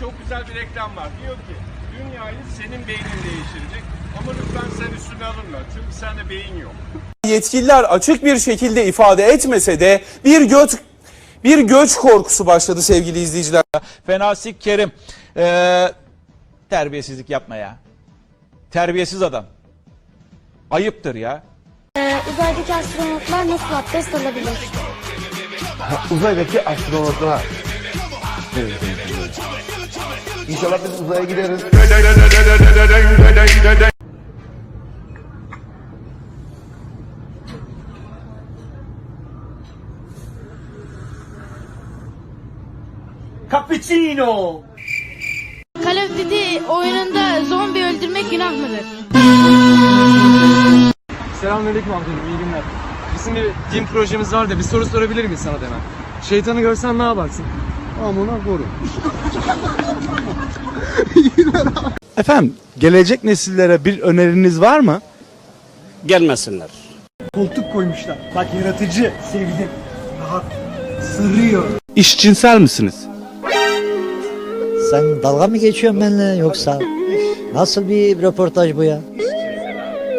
çok güzel bir reklam var. Diyor ki dünyayı senin beynin değiştirecek. Ama lütfen sen üstüne alınma. Çünkü sende beyin yok. Yetkililer açık bir şekilde ifade etmese de bir göç bir göç korkusu başladı sevgili izleyiciler. Fenasik Kerim. Ee, terbiyesizlik yapma ya. Terbiyesiz adam. Ayıptır ya. Ee, uzaydaki astronotlar nasıl abdest alabilir? Uzaydaki astronotlar. İnşallah biz uzaya gideriz. Call of Duty oyununda zombi öldürmek günah mıdır? Selamünaleyküm amcacığım, iyi günler. Bizim bir din projemiz var da bir soru sorabilir miyiz sana da hemen? Şeytanı görsen ne yaparsın? Amına koru. Efendim, gelecek nesillere bir öneriniz var mı? gelmesinler. Koltuk koymuşlar. Bak yaratıcı, sevdim. Rahat, sırrıyor. İşcinsel misiniz? Sen dalga mı geçiyorsun benimle yoksa? Nasıl bir röportaj bu ya?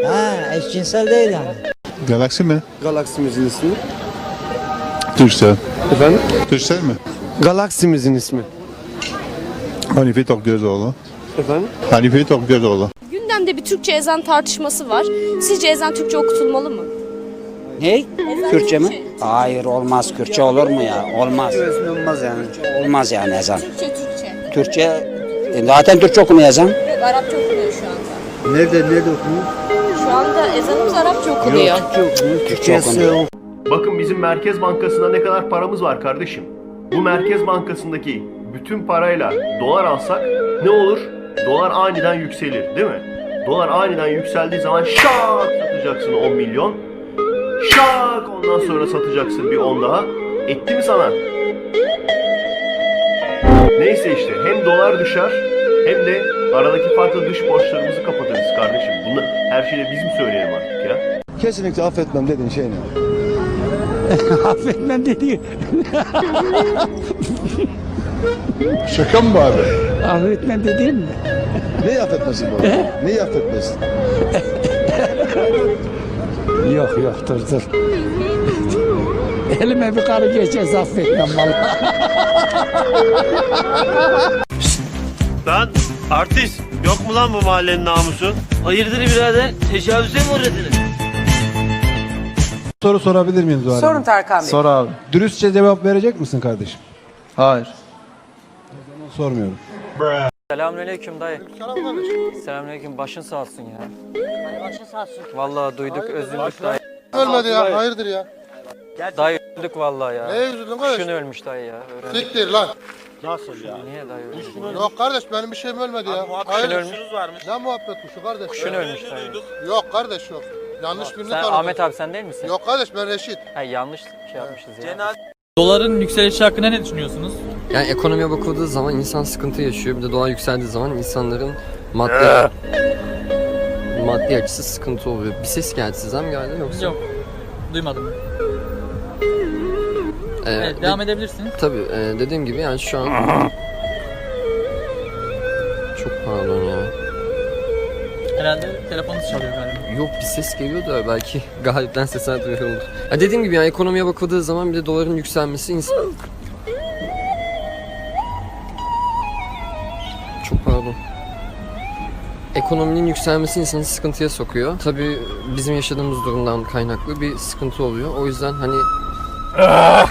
Ha, eşcinsel değil yani. Galaksi mi? Galaksimizin ismi. Türksel. Efendim? Türksel mi? Galaksimizin ismi. Hanife Tokgözoğlu. Efendim? Hanife Tokgözoğlu. Gündemde bir Türkçe ezan tartışması var. Sizce ezan Türkçe okutulmalı mı? Ne? Kürtçe mi? Hayır olmaz. Kürtçe olur mu ya? Olmaz. Olmaz yani. Olmaz yani ezan. Türkçe Türkçe. Türkçe e, zaten Türkçe okunuyor ezan. Evet, Arapça okunuyor şu anda. Nerede, nerede okunuyor? Şu anda ezanımız Arapça okunuyor. Türkçe okunuyor. Bakın bizim Merkez Bankası'nda ne kadar paramız var kardeşim. Bu Merkez Bankası'ndaki bütün parayla dolar alsak ne olur? Dolar aniden yükselir değil mi? Dolar aniden yükseldiği zaman şak satacaksın 10 milyon. Şak ondan sonra satacaksın bir 10 daha. Etti mi sana? Neyse işte hem dolar düşer hem de aradaki farklı dış borçlarımızı kapatırız kardeşim. Bunu her şeyi biz mi söyleyelim artık ya? Kesinlikle affetmem dediğin şey ne? Affetmem dedi. Şaka mı bu abi? Affetmem dediğim mi? Neyi affetmesin bu? Neyi affetmesin? Yok yok dur dur. Elime bir karı geçeceğiz affetmem vallahi. Lan artist yok mu lan bu mahallenin namusu? Hayırdır birader? Tecavüze mi uğradınız? Soru sorabilir miyim Zuhal Sorun Tarkan Bey. Sor abi. Dürüstçe cevap verecek misin kardeşim? Hayır. Sormuyorum. Selamünaleyküm dayı. Selamünaleyküm. Başın sağ olsun ya. başın sağ olsun. Vallahi duyduk, üzüldük dayı. Ölmedi ya, hayırdır ya? Dayı üzüldük vallahi ya. Neye üzüldün kardeş? Kuşun ölmüş dayı ya. Öğrendik. Siktir lan. Niye dayı ölmüş? Yok kardeş benim bir şeyim ölmedi ya. Kuşun Hayır. ölmüş. Ne muhabbet kuşu kardeş? Kuşun ölmüş dayı. Yok kardeş yok. Yanlış birini Sen tanıdın. Ahmet abi sen değil misin? Yok kardeş ben Reşit. Ha, yanlış şey yapmışız ya. Doların yükselişi hakkında ne düşünüyorsunuz? Yani ekonomiye bakıldığı zaman insan sıkıntı yaşıyor. Bir de dolar yükseldiği zaman insanların maddi maddi açısı sıkıntı oluyor. Bir ses geldi sizden mi geldi yoksa? Yok. Duymadım. Ee, de- edebilirsiniz. Tabii e, dediğim gibi yani şu an çok pardon ya. Herhalde telefonunuz çalıyor galiba. Yok bir ses geliyor da belki galipten sesler duyulur. Ya dediğim gibi yani ekonomiye bakıldığı zaman bir de doların yükselmesi insan... Ekonominin yükselmesi insanı sıkıntıya sokuyor. Tabii bizim yaşadığımız durumdan kaynaklı bir sıkıntı oluyor. O yüzden hani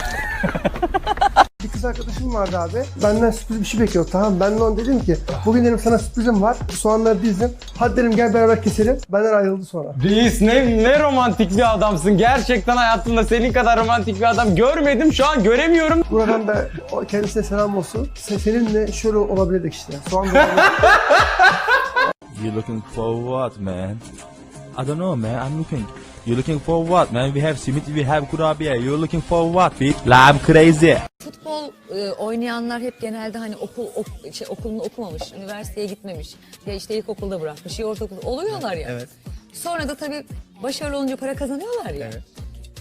Bir kız arkadaşım vardı abi. Benden sürpriz bir şey bekliyor. Tamam ben de ona dedim ki bugün dedim sana sürprizim var. Soğanları dizdim. Hadi dedim gel beraber keselim. Benden ayrıldı sonra. Reis ne, ne romantik bir adamsın. Gerçekten hayatımda senin kadar romantik bir adam görmedim. Şu an göremiyorum. Buradan da kendisine selam olsun. Se- Seninle şöyle olabilirdik işte. Soğan doğramak- You looking for what, man? I don't know, man. I'm looking. You looking for what, man? We have simit, we have kurabiye. You looking for what, bitch? I'm crazy. Futbol e, oynayanlar hep genelde hani okul ok- şey, okulunu okumamış, üniversiteye gitmemiş. Ya işte ilkokulda bırakmış, ya ortaokulda oluyorlar ya. Evet. Sonra da tabii başarılı olunca para kazanıyorlar ya.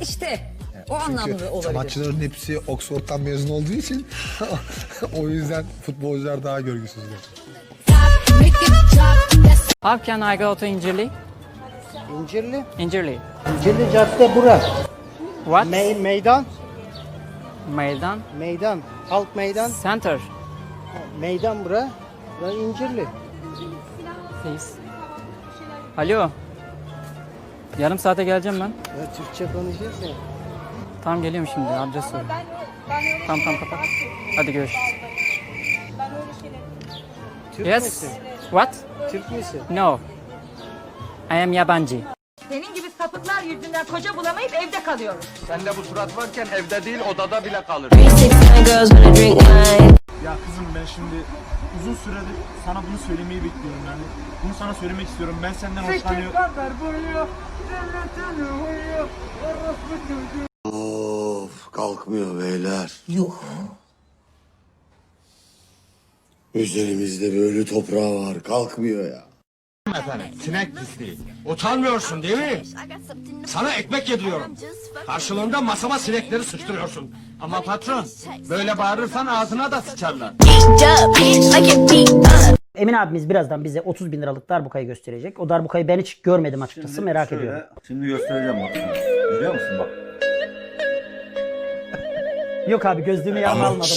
İşte O anlamda olabilir. Sanatçıların hepsi Oxford'dan mezun olduğu için o yüzden futbolcular daha görgüsüzler. How can I go to İncirli? İncirli. İncirli. İncirli cadde bura. What? meydan. Meydan. Meydan. Halk meydan. Center. Meydan bura. Bura İncirli. Please. Alo. Yarım saate geleceğim ben. Ya Türkçe konuşuyorsun ya. Tamam geliyorum şimdi adres sor. Tamam tamam kapat. Hadi görüşürüz. Türk Yes. müsün? What? Türk müsün? No. I am yabancı. Senin gibi sapıklar yüzünden koca bulamayıp evde kalıyoruz. Sende bu surat varken evde değil odada bile kalır. Ya kızım ben şimdi uzun süredir sana bunu söylemeyi bekliyorum yani. Bunu sana söylemek istiyorum. Ben senden hoşlanıyorum. Of kalkmıyor beyler. Yok. Üzerimizde böyle toprağı var kalkmıyor ya. Sinek pisliği. Utanmıyorsun değil mi? Sana ekmek yediriyorum. Karşılığında masama sinekleri sıçtırıyorsun. Ama patron böyle bağırırsan ağzına da sıçarlar. Emin abimiz birazdan bize 30 bin liralık darbukayı gösterecek. O darbukayı ben hiç görmedim açıkçası merak ediyorum. Şimdi göstereceğim bak. Görüyor musun bak. Yok abi gözlüğümü yanına almadım.